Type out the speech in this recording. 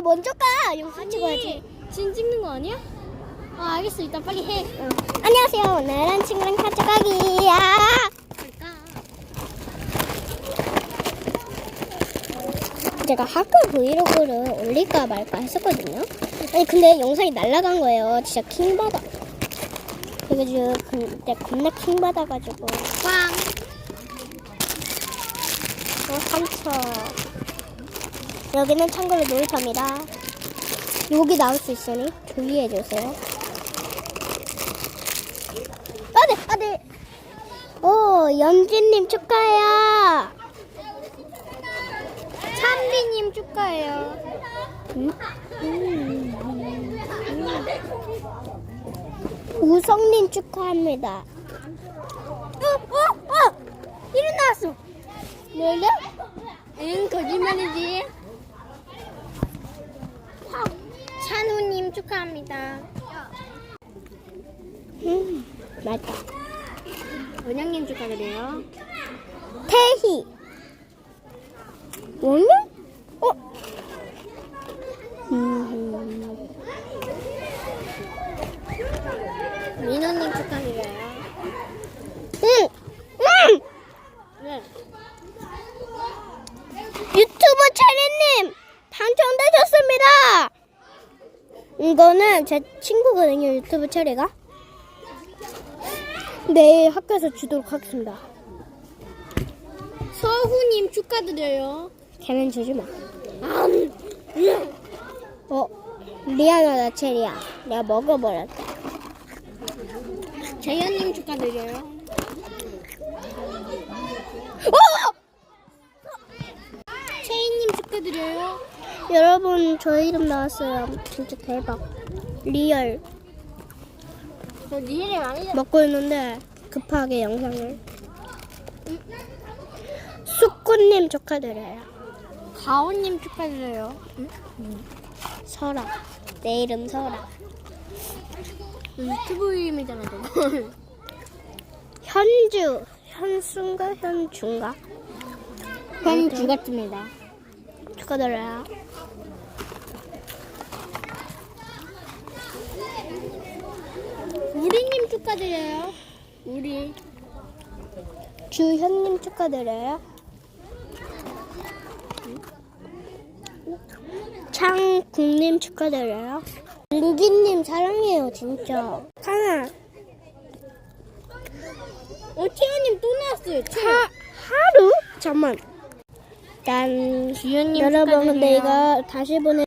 왜 먼저 가? 영상 찍어야지. 진 찍는 거 아니야? 아 알겠어 일단 빨리 해. 어. 안녕하세요. 오늘은 친구랑 가져가기야. 제가 학교 브이로그를 올릴까 말까 했었거든요. 아니 근데 영상이 날라간 거예요. 진짜 킹 받아. 그래가지고 근데 겁나 킹 받아가지고 빵. 어, 상처. 여기는 참고로 놀이터입니다. 여기 나올 수 있으니 주의해 주세요. 아, 네, 아, 네. 오, 연진님 축하해요. 찬비님 축하해요. 음? 음, 음, 음. 우성님 축하합니다. 어, 어, 어! 나왔어. 뭐야? 응 거짓말이지. 찬우님 축하합니다. 음, 맞다. 원영님 축하드려요. 태희. 원래? 어? 음, 민호님 축하드려요. 응, 응! 네. 유튜브 차례님 당첨되셨습니다. 이거는 제 친구거든요. 유튜브 차례가. 내일 학교에서 주도록 하겠습니다. 서후님 축하드려요. 걔는 주지 마. 어, 미안하다 체리야. 내가 먹어버렸다. 재현님 축하드려요. 어! 채인님 축하드려요. 여러분 저 이름 나왔어요. 진짜 대박. 리얼 저 니엘이 많이 먹고 있는데 급하게 영상을. 수꾸님 축하드려요. 가온님 축하드려요. 설아. 내 이름 설아. 유튜브 이름이잖아 저거. 현주. 현수인가 현주인가? 형 죽었습니다. 축하드려요. 우리님 축하드려요. 우리 주현님 축하드려요. 창국님 축하드려요. 민기님 사랑해요 진짜. 하나 어 채연님 또 나왔어요. 하 하루 잠만. 난 주연님 여러분 근데 축하드려요. 이거 다시 보내.